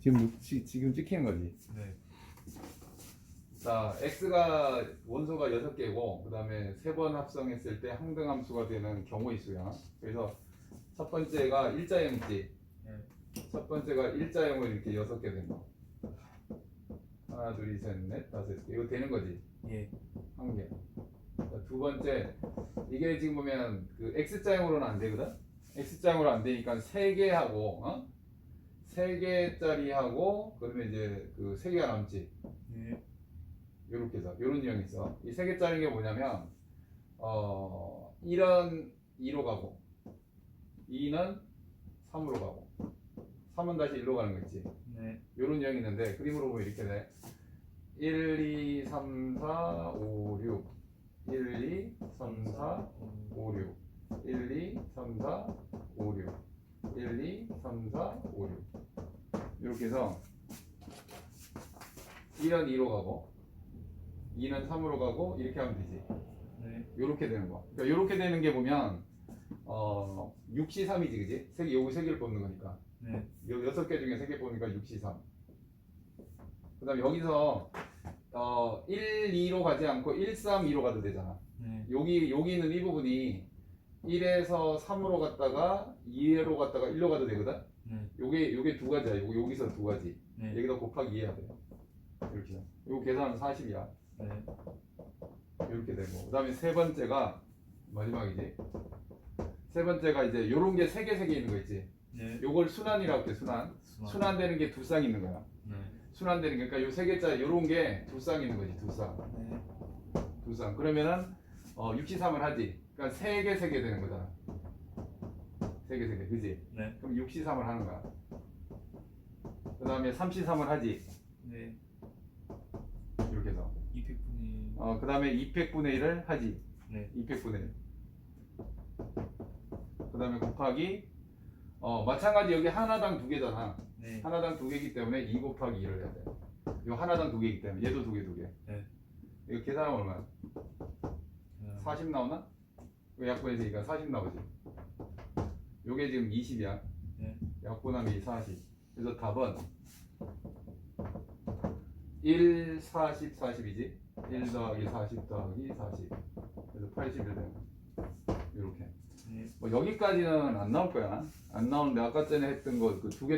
지금 지, 지금 찍히는 거지. 네. 자, x가 원소가 6개고 그다음에 세 번 합성했을 때 항등 함수가 되는 경우의 수야. 그래서 첫 번째가 일자형이지. 네. 첫 번째가 일자형을 이렇게 6개 된 거. 하나, 둘, 셋, 넷, 다섯 개. 이거 되는 거지. 예. 한 개. 자, 두 번째 이게 지금 보면 그 x자형으로는 안 되거든. x자형으로 안 되니까 세 개하고 어? 세 개짜리 하고 그러면 이제 그 세 개가 남지. 예. 요렇게 해서 요런 유형이 있어. 이 세 개짜리 게 뭐냐면 어 1은 2로 가고 2는 3으로 가고 3은 다시 1로 가는 거 있지. 네. 요런 유형이 있는데 그림으로 보면 이렇게 돼. 1, 2, 3, 4, 5, 6 1, 2, 3, 4, 5, 6 1, 2, 3, 4, 5, 6 1, 2, 3, 4, 5, 6 이렇게 해서 1은 2로 가고 2는 3으로 가고 이렇게 하면 되지 네. 요렇게 되는 거 그러니까 요렇게 되는 게 보면 어 6시 3이지 그지? 세 개, 요거 세 개를 뽑는 거니까 네. 요 여섯 개 중에 세 개 뽑으니까 6시 3 그다음 여기서 어 1, 2로 가지 않고 1, 3, 2로 가도 되잖아 네. 여기 여기 있는 이 부분이 1에서 3으로 갔다가 2로 갔다가 1로 가도 되거든. 네. 요게 요게 두 가지야. 요거 여기서 두 가지. 네. 여기다 곱하기 2 해야 돼요. 이렇게. 요거 계산은 40이야. 네. 이렇게 되고. 그다음에 세 번째가 마지막이지. 세 번째가 이제 요런 게 세 개 세 개 있는 거 있지. 네. 요걸 순환이라고 할게. 순환. 순환되는 게 두 쌍 있는 거야. 네. 순환되는 게 그러니까 요 세 개짜리 요런 게 두 쌍 있는 거지. 두 쌍. 네. 두 쌍. 그러면은 어 6시3을 하지. 그러니까 세 개 세 개 되는 거잖아. 세개 세 개. 그지? 네. 그럼 6시3을 하는 거야. 그 다음에 3시3을 하지. 네. 이렇게 해서. 200분의 어, 그 다음에 200분의 1을 하지. 네. 200분의 1. 그 다음에 곱하기, 어, 마찬가지 여기 하나당 두 개잖아. 네. 하나당 두 개이기 때문에 2 곱하기 2를 해야 돼. 요 하나당 두 개이기 때문에. 얘도 두 개, 두 개. 네. 이거 계산하면 얼마야? 음, 40 나오나? 이거 약분해지니까 40 나오지. 요게 지금 20이야. 네. 약분하면 이 40. 그래서 답은 1, 40, 40이지. 1 더하기 40 더하기 40. 그래서 81 되는 이렇게. 네. 뭐 여기까지는 안 나올 거야. 안 나오는데 아까 전에 했던 거 그 두 개